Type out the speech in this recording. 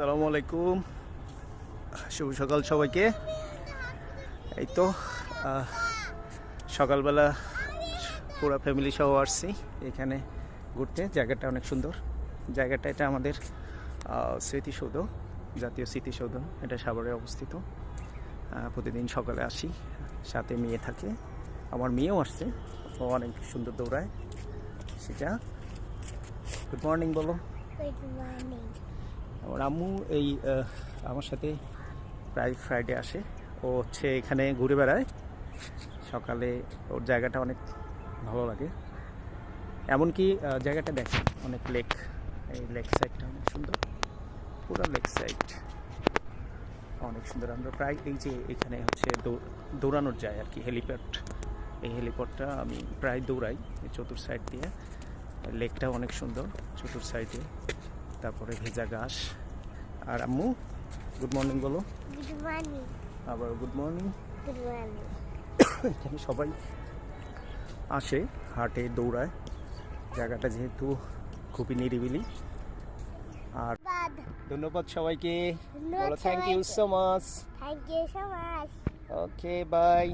আসসালামু আলাইকুম। শুভ সকাল সবাইকে। এই তো সকালবেলা পুরো ফ্যামিলি সহ আসছি এখানে ঘুরতে। জায়গাটা অনেক সুন্দর। জায়গাটা এটা আমাদের স্মৃতিসৌধ, জাতীয় স্মৃতিসৌধ এটা সাভারে অবস্থিত। প্রতিদিন সকালে আসি। সাথে মেয়ে থাকে। আমার মেয়েও আসছে। ও অনেক সুন্দর দৌড়ায়। সেটা। গুড মর্নিং বলো। Good morning. আমার আম্মু এই আমার সাথে প্রায় ফ্রাইডে আসে। ও হচ্ছে এখানে ঘুরে বেড়ায়। সকালে ওর জায়গাটা অনেক ভালো লাগে। এমনকি জায়গাটা দেখে অনেক লেক এই লেক সাইডটা অনেক সুন্দর। পুরো লেক সাইড অনেক সুন্দর। আমরা প্রায় এই যে এখানে হচ্ছে দৌড়ানোর যায় আর কি হেলিপ্যাড এই হেলিপ্যাডটা আমি প্রায় দৌড়াই চতুর সাইড দিয়ে। লেকটাও অনেক সুন্দর, চতুর সাইডে তারপরে ভেজা ঘাস। আর আম্মু গুড মর্নিং বলো। আবার গুড মর্নিং এখানে সবাই আসে হাটে দৌড়ায়। জায়গাটা যেহেতু খুবই নিরিবিলি। আর ধন্যবাদ। সবাইকে। বলো thank you so much Thank you so much. Okay bye